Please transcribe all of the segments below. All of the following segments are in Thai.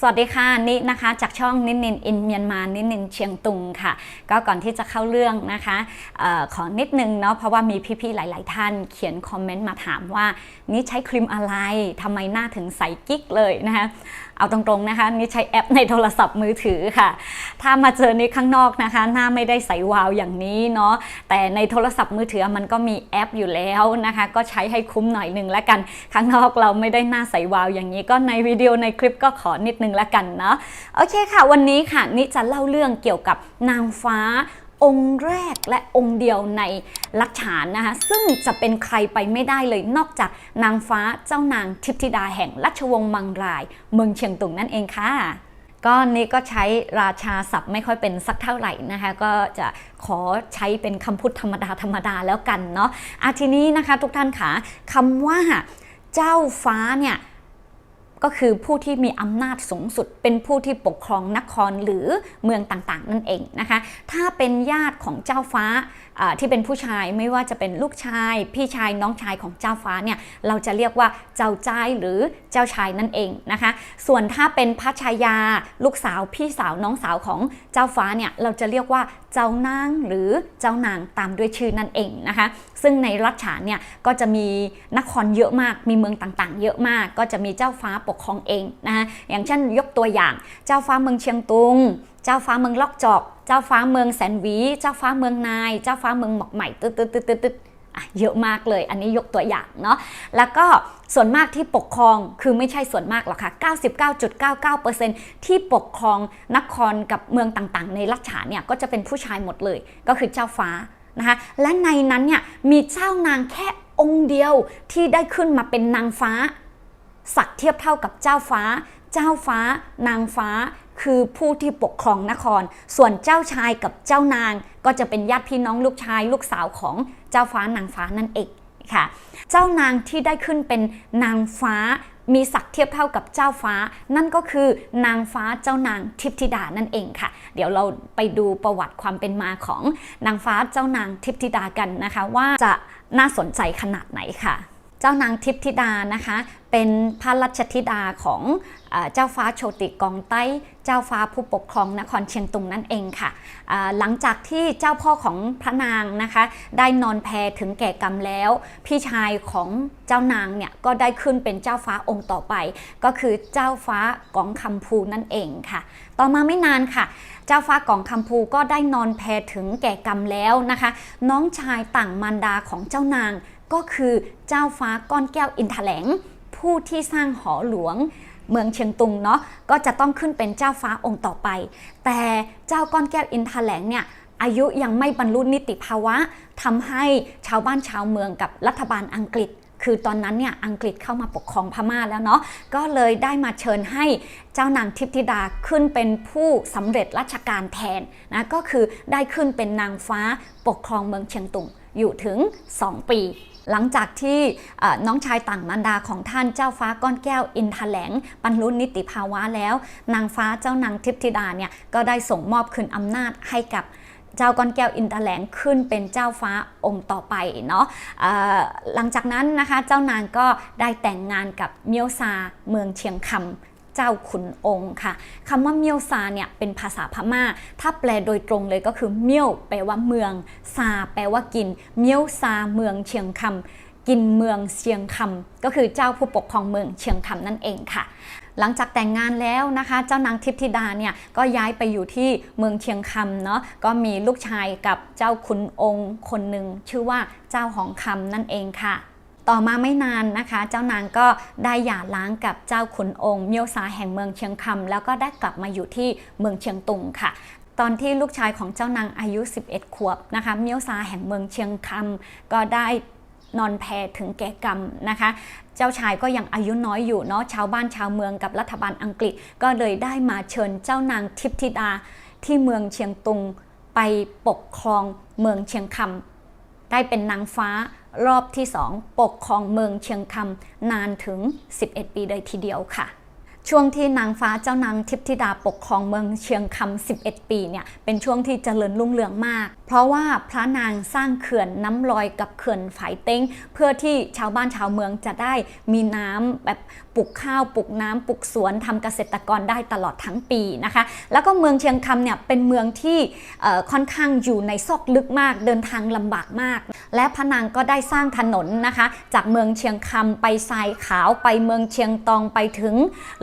สวัสดีค่ะนินะคะจากช่องนินนินอินเมียนมานินนินเชียงตุงค่ะ ก็ก่อนที่จะเข้าเรื่องนะคะออขอนิดนึงเนาะเพราะว่ามีพี่ๆหลาย ๆ ท่านเขียนคอมเมนต์มาถามว่านี่ใช้ครีมอะไรทำไมหน้าถึงใสกิ๊กเลยนะคะเอาตรงๆนะคะนี่ใช้แอปในโทรศัพท์มือถือค่ะ ถ้ามาเจอนี่ข้างนอกนะคะ หน้าไม่ได้ใสวาวอย่างนี้เนาะแต่ในโทรศัพท์มือถือมันก็มีแอปอยู่แล้วนะคะ ก็ใช้ให้คุ้มหน่อยหนึ่งแล้วกัน ข้างนอกเราไม่ได้หน้าใสวาวอย่างนี้ ก็ในวิดีโอในคลิปก็ขอนิดนึงแล้วกันเนาะโอเคค่ะ วันนี้ค่ะนี่จะเล่าเรื่องเกี่ยวกับนางฟ้า องค์แรกและองค์เดียวในลักษานนะคะซึ่งจะเป็นใครไปไม่ได้เลยนอกจากนางฟ้าเจ้านางทิพธิดาแห่งราชวงศ์มังราย เมืองเชียงตุงนั่นเองค่ะก็นี่ก็ใช้ราชาศัพท์ไม่ค่อยเป็นสักเท่าไหร่นะคะ ก็จะขอใช้เป็นคำพูดธรรมดาธรรมดาแล้วกันเนาะอาทีนี้นะคะทุกท่านค่ะคำว่าเจ้าฟ้าเนี่ย ก็คือผู้ที่มีอำนาจสูงสุด เป็นผู้ที่ปกครองนครหรือเมืองต่างๆ นั่นเองนะคะ ถ้าเป็นญาติของเจ้าฟ้าที่เป็นผู้ชายไม่ว่าจะเป็นลูกชาย พี่ชายน้องชายของเจ้าฟ้าเนี่ยเราจะเรียกว่าเจ้าจ้ายหรือเจ้าชายนั่นเองนะคะ ส่วนถ้าเป็นพระชายาลูกสาวพี่สาวน้องสาวของเจ้าฟ้าเนี่ยเราจะเรียกว่าเจ้านางหรือเจ้านางตามด้วยชื่อนั่นเองนะคะ ซึ่งในรัชฉานเนี่ยก็จะมีนครเยอะมากมีเมืองต่างๆ เยอะมากก็จะมีเจ้าฟ้าปกครองเองนะคะอย่างเช่นยกตัวอย่าง เจ้าฟ้าเมืองเชียงตุง เจ้าฟ้าเมืองลอกจอก เจ้าฟ้าเมืองแสนวี เจ้าฟ้าเมืองนาย เจ้าฟ้าเมืองหมอกใหม่ตึ๊ดตึ๊ดตึ๊ดตึ๊ดตึ๊ดเยอะมากเลย อันนี้ยกตัวอย่างเนาะ แล้วก็ส่วนมากที่ปกครอง คือไม่ใช่ส่วนมากหรอกค่ะ 99.99%ที่ปกครองนครกับเมืองต่างๆ ในรัชฉานเนี่ยก็จะเป็นผู้ชายหมดเลย ก็คือเจ้าฟ้านะคะ และในนั้นเนี่ยมีเจ้านางแค่องค์เดียวที่ได้ขึ้นมาเป็นนางฟ้า ศักดิ์เทียบเท่ากับเจ้าฟ้า เจ้าฟ้า นางฟ้า คือผู้ที่ปกครองนคร ส่วนเจ้าชายกับเจ้านาง ก็จะเป็นญาติพี่น้องลูกชายลูกสาวของเจ้าฟ้านางฟ้านั่นเองค่ะ เจ้านางที่ได้ขึ้นเป็นนางฟ้ามีศักดิ์เทียบเท่ากับเจ้าฟ้า นั่นก็คือนางฟ้าเจ้านางทิพธิดานั่นเองค่ะ เดี๋ยวเราไปดูประวัติความเป็นมาของนางฟ้าเจ้านางทิพธิดากันนะคะ ว่าจะน่าสนใจขนาดไหนค่ะ จ้านางทิพธิดานะคะ เป็นพระราชธิดาของเจ้าฟ้าโชติกองไต้ เจ้าฟ้าผู้ปกครองนครเชียงตุงนั่นเองค่ะ หลังจากที่เจ้าพ่อของพระนางนะคะ ได้นอนแพถึงแก่กรรมแล้ว พี่ชายของเจ้านางเนี่ยก็ได้ขึ้นเป็นเจ้าฟ้าองค์ต่อไป ก็คือเจ้าฟ้ากองคำพูนั่นเองค่ะ ต่อมาไม่นานค่ะ เจ้าฟ้ากองคำพูก็ได้นอนแพถึงแก่กรรมแล้วนะคะ น้องชายต่างมารดาของเจ้านาง ก็คือเจ้าฟ้าก้อนแก้วอินทแถลง ผู้ที่สร้างหอหลวงเมืองเชียงตุงเนาะก็จะต้องขึ้นเป็นเจ้าฟ้าองค์ต่อไป แต่เจ้าก้อนแก้วอินทแถลงเนี่ยอายุยังไม่บรรลุนิติภาวะทำให้ชาวบ้านชาวเมืองกับรัฐบาลอังกฤษ คือตอนนั้นเนี่ยอังกฤษเข้ามาปกครองพม่าแล้วเนาะก็เลยได้มาเชิญให้เจ้านางทิพธิดาขึ้นเป็นผู้สำเร็จราชการแทนนะก็คือได้ขึ้นเป็นนางฟ้าปกครองเมืองเชียงตุง อยู่ถึง 2 ปี หลังจากที่น้องชายต่างมารดาของท่านเจ้าฟ้าก้อนแก้วอินทแถลงบรรลุนิติภาวะแล้ว นางฟ้าเจ้านางทิพธิดาเนี่ยก็ได้ส่งมอบคืนอำนาจให้กับเจ้าก้อนแก้วอินทแถลงขึ้นเป็นเจ้าฟ้าองค์ต่อไปเนาะหลังจากนั้นนะคะเจ้านางก็ได้แต่งงานกับเมียวซาเมืองเชียงคำ เจ้าขุนองค์ค่ะคำว่าเมียวซาเนี่ยเป็นภาษาพม่า ถ้าแปลโดยตรงเลยก็คือเมียวแปลว่าเมือง ซาแปลว่ากิน เมียวซาเมืองเชียงคำกินเมืองเชียงคำก็คือเจ้าผู้ปกครองเมืองเชียงคำนั่นเองค่ะหลังจากแต่งงานแล้วนะคะ เจ้านางทิพธิดาเนี่ยก็ย้ายไปอยู่ที่เมืองเชียงคำเนาะก็มีลูกชายกับเจ้าขุนองค์คนหนึ่งชื่อว่าเจ้าหองคำนั่นเองค่ะ ต่อมาไม่นานนะคะ เจ้านางก็ได้หย่าร้างกับเจ้าขุนองค์เมียวซาแห่งเมืองเชียงคำแล้วก็ได้กลับมาอยู่ที่เมืองเชียงตุงค่ะตอนที่ลูกชายของเจ้านางอายุ 11 ขวบนะคะ เมียวซาแห่งเมืองเชียงคำก็ได้นอนแพถึงแก่กรรมนะคะ เจ้าชายก็ยังอายุน้อยอยู่เนาะ ชาวบ้านชาวเมืองกับรัฐบาลอังกฤษ ก็เลยได้มาเชิญเจ้านางทิพธิดาที่เมืองเชียงตุงไปปกครองเมืองเชียงคำ ได้เป็นนางฟ้ารอบที่สองปกครองเมืองเชียงคำนานถึง 11 ปีเลยทีเดียวค่ะ ช่วงที่นางฟ้าเจ้านางทิพธิดาปกครองเมืองเชียงคำ 11 ปีเนี่ยเป็นช่วงที่เจริญรุ่งเรืองมาก เพราะว่าพระนางสร้างเขื่อนน้ำลอยกับเขื่อนฝายเต้ง เพื่อที่ชาวบ้านชาวเมืองจะได้มีน้ำแบบปลูกข้าวปลูกน้ำปลูกสวนทำเกษตรกรได้ตลอดทั้งปีนะคะ แล้วก็เมืองเชียงคำเนี่ยเป็นเมืองที่ค่อนข้างอยู่ในซอกลึกมากเดินทางลำบากมาก และพระนางก็ได้สร้างถนนนะคะ จากเมืองเชียงคำไปทรายขาวไปเมืองเชียงตองไปถึง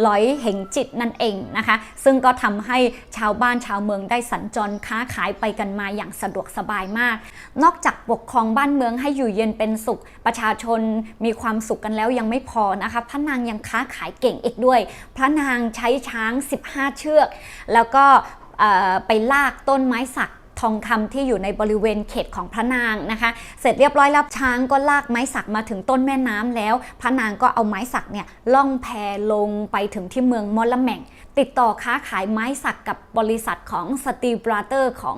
หลอยเหงจิตนั่นเองนะคะ ซึ่งก็ทำให้ชาวบ้านชาวเมืองได้สัญจรค้าขายไปกันมาอย่างสะดวกสบายมาก นอกจากปกครองบ้านเมืองให้อยู่เย็นเป็นสุข ประชาชนมีความสุขกันแล้วยังไม่พอนะคะ พระนางยังค้าขายเก่งอีกด้วย พระนางใช้ช้าง 15 เชือก แล้วก็ไปลากต้นไม้สัก ทองคำที่อยู่ในบริเวณเขตของพระนางนะคะ เสร็จเรียบร้อยแล้วช้างก็ลากไม้สักมาถึงต้นแม่น้ำแล้ว พระนางก็เอาไม้สักเนี่ยล่องแพลงไปถึงที่เมืองมอลละแมงติดต่อค้าขายไม้สักกับบริษัทของสตีบราเตอร์ของ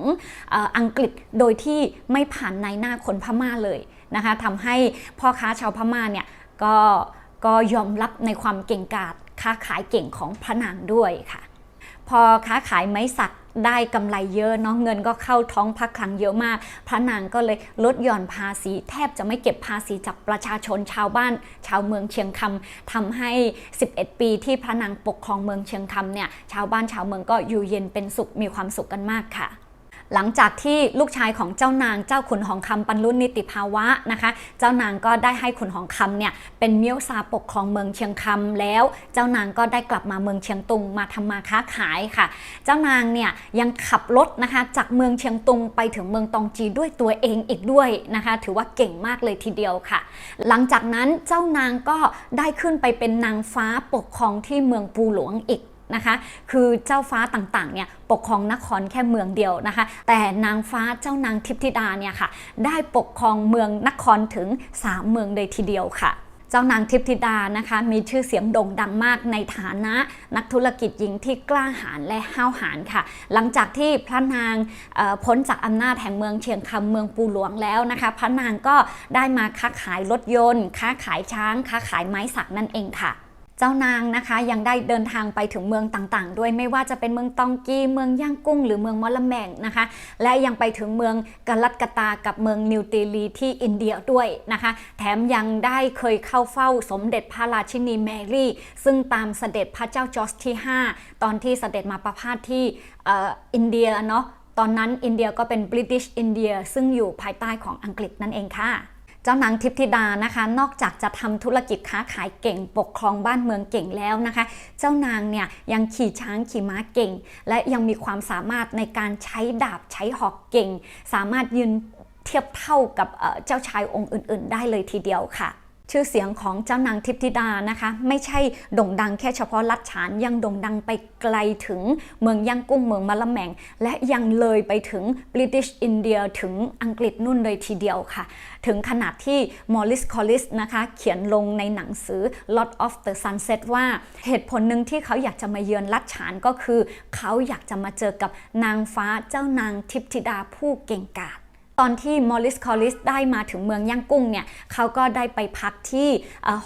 ออังกฤษโดยที่ไม่ผ่านนายหน้าคนพม่าเลยนะคะทำให้พ่อค้าชาวพม่าเนี่ยก็ก็ยอมรับในความเก่งกาจค้าขายเก่งของพระนางด้วยค่ะ พอค้าขายไม้สักได้กำไรเยอะเนาะเงินก็เข้าท้องพระคลังเยอะมาก พระนางก็เลยลดหย่อนภาษี แทบจะไม่เก็บภาษีจากประชาชนชาวบ้าน ชาวเมืองเชียงคำทำให้ 11 ปีที่พระนางปกครองเมืองเชียงคำเนี่ยชาวบ้านชาวเมืองก็อยู่เย็นเป็นสุขมีความสุขกันมากค่ะ หลังจากที่ลูกชายของเจ้านางเจ้าขุนหองคำบรรลุนิติภาวะนะคะ เจ้านางก็ได้ให้ขุนหองคำเนี่ยเป็นเมียวซาปกครองเมืองเชียงคำแล้ว เจ้านางก็ได้กลับมาเมืองเชียงตุงมาทำมาค้าขายค่ะ เจ้านางเนี่ยยังขับรถนะคะจากเมืองเชียงตุงไปถึงเมืองตองจีด้วยตัวเองอีกด้วยนะคะ ถือว่าเก่งมากเลยทีเดียวค่ะ หลังจากนั้นเจ้านางก็ได้ขึ้นไปเป็นนางฟ้าปกครองที่เมืองปูหลวงอีก นะคะ คือเจ้าฟ้าต่างๆเนี่ยปกครองนครแค่เมืองเดียวนะคะ แต่นางฟ้าเจ้านางทิพธิดาเนี่ยค่ะ ได้ปกครองเมืองนครถึง 3 เมืองเลยทีเดียวค่ะเจ้านางทิพธิดานะคะมีชื่อเสียงโด่งดังมากในฐานะนักธุรกิจหญิงที่กล้าหาญและห้าวหาญค่ะ หลังจากที่พระนางพ้นจากอำนาจแห่งเมืองเชียงคำเมืองปูหลวงแล้วนะคะ พระนางก็ได้มาค้าขายรถยนต์ ค้าขายช้าง ค้าขายไม้สักนั่นเองค่ะ จ้านางนะคะยังได้เดินทางไปถึงเมืองต่างๆ ด้วยไม่ว่าจะเป็นเมืองตองกีเมืองย่างกุ้ง หรือเมืองมอลแมงนะคะ และยังไปถึงเมืองกาลัดกะตากับเมืองนิวเดลีที่อินเดียด้วยนะคะ แถมยังได้เคยเข้าเฝ้าสมเด็จพระราชินีแมรี่ ซึ่งตามเสด็จพระเจ้าจอร์จที่ 5 ตอนที่เสด็จมาประพาสที่อ,อินเดียเนาะตอนนั้นอินเดียก็เป็น British India ซึ่งอยู่ภายใต้ของอังกฤษนั่นเองค่ะ จ้านางทิพธิดานะคะ นอกจากจะทำธุรกิจค้าขายเก่ง ปกครองบ้านเมืองเก่งแล้วนะคะ เจ้านางเนี่ยยังขี่ช้างขี่ม้าเก่ง และยังมีความสามารถในการใช้ดาบใช้หอกเก่ง สามารถยืนเทียบเท่ากับเจ้าชายองค์อื่น ๆ ได้เลยทีเดียวค่ะ ชื่อเสียงของเจ้านางทิพธิดานะคะ ไม่ใช่โด่งดังแค่เฉพาะรัฐฉานยังโด่งดังไปไกลถึงเมืองย่างกุ้งเมืองมะละแมง และยังเลยไปถึง British India ถึงอังกฤษนู่นเลยทีเดียวค่ะ ถึงขนาดที่มอริสคอลิสนะคะ เขียนลงในหนังสือ Lot of the Sunset ว่าเหตุผลหนึ่งที่เขาอยากจะมาเยือนรัฐฉานก็คือ เขาอยากจะมาเจอกับนางฟ้าเจ้านางทิพธิดาผู้เก่งกาจ ตอนที่มอริสคอลิสได้มาถึงเมืองย่างกุ้งเนี่ยเขาก็ได้ไปพักที่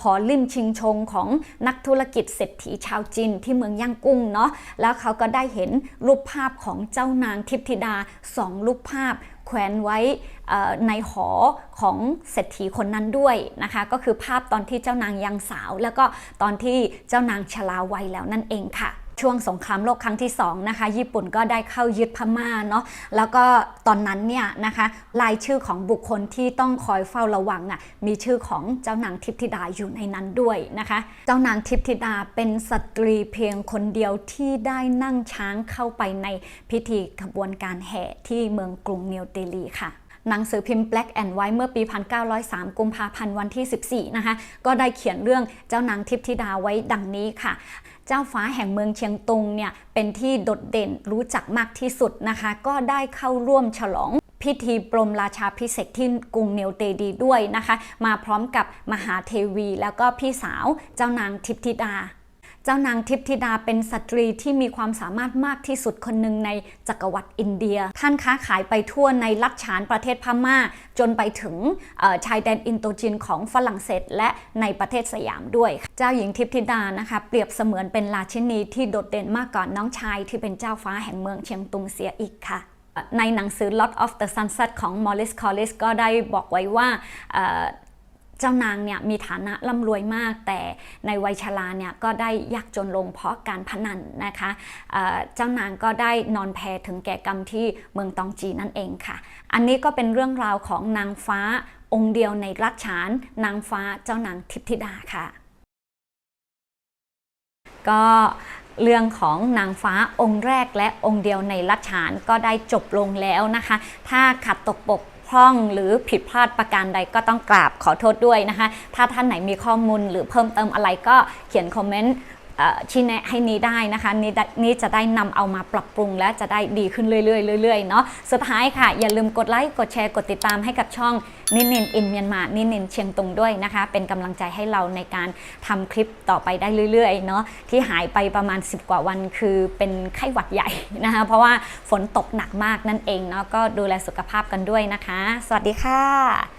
หอลิมชิงชงของนักธุรกิจเศรษฐีชาวจีนที่เมืองย่างกุ้งเนาะแล้วเขาก็ได้เห็นรูปภาพของเจ้านางทิพธิดาสองรูปภาพแขวนไว้ในหอของเศรษฐีคนนั้นด้วยนะคะ ก็คือภาพตอนที่เจ้านางยังสาว แล้วก็ตอนที่เจ้านางชราวัยแล้วนั่นเองค่ะ ช่วงสงครามโลกครั้งที่สองนะคะญี่ปุ่นก็ได้เข้ายึดพม่าเนาะแล้วก็ตอนนั้นเนี่ยนะคะรายชื่อของบุคคลที่ต้องคอยเฝ้าระวังอะมีชื่อของเจ้านางทิพธิดาอยู่ในนั้นด้วยนะคะ เจ้านางทิพธิดาเป็นสตรีเพียงคนเดียวที่ได้นั่งช้างเข้าไปในพิธีขบวนการแห่ที่เมืองกรุงนิวเดลีค่ะ หนังสือพิมพ์ Black and White เมื่อปี 1903 กุมภาพันธ์วันที่ 14 นะคะ ก็ได้เขียนเรื่องเจ้านางทิพธิดาไว้ดังนี้ค่ะ เจ้าฟ้าแห่งเมืองเชียงตุงเนี่ย เป็นที่โดดเด่นรู้จักมากที่สุดนะคะ ก็ได้เข้าร่วมฉลองพิธีปรมราชาพิเศษที่กรุงเนวเตดีด้วยนะคะ มาพร้อมกับมหาเทวีแล้วก็พี่สาวเจ้านางทิพธิดา จ้านางทิพธิดาเป็นสตรีที่มีความสามารถมากที่สุดคนหนึ่งในจักรวรรดิอินเดีย ท่านค้าขายไปทั่วในลัดฉานประเทศพม่า จนไปถึงชายแดนอินโดจีนของฝรั่งเศส และในประเทศสยามด้วย เจ้าหญิงทิพธิดานะคะเปรียบเสมือนเป็นราชินีที่โดดเด่นมากกว่าน้องชายที่เป็นเจ้าฟ้าแห่งเมืองเชียงตุงเสียอีกค่ะในหนังสือ Lot of the Sunset ของ Morris Collis ก็ได้บอกไว้ว่า จ้านางเนี่ยมีฐานะร่ำรวยมาก แต่ในวัยชราเนี่ยก็ได้ยากจนลงเพราะการพนันนะคะเเจ้านางก็ได้นอนแพถึงแก่กรรมที่เมืองตองจีนั่นเองค่ะ อันนี้ก็เป็นเรื่องราวของนางฟ้าองค์เดียวในรัชฉาน นางฟ้าเจ้านางทิพธิดาค่ะ ก็เรื่องของนางฟ้าองค์แรกและองค์เดียวในรัชฉานก็ได้จบลงแล้วนะคะ ถ้าขัดตกบก พร่องหรือผิดพลาดประการใดก็ต้องกราบขอโทษด้วยนะคะ ถ้าท่านไหนมีข้อมูลหรือเพิ่มเติมอะไรก็เขียนคอมเมนต์ ชี้แนะให้นี้ได้นะคะนี้นี้จะได้นำเอามาปรับปรุง และจะได้ดีขึ้นเรื่อยๆเรื่อยๆเนาะสุดท้ายค่ะ อย่าลืมกดไลค์กดแชร์กดติดตามให้กับช่องนินนินอินเมียนมานินนินเชียงตุงด้วยนะคะ เป็นกำลังใจให้เราในการทำคลิปต่อไปได้เรื่อยๆเนาะที่หายไปประมาณ 10 กว่าวันคือเป็นไข้หวัดใหญ่นะคะเพราะว่าฝนตกหนักมากนั่นเองเนาะก็ดูแลสุขภาพกันด้วยนะคะ สวัสดีค่ะ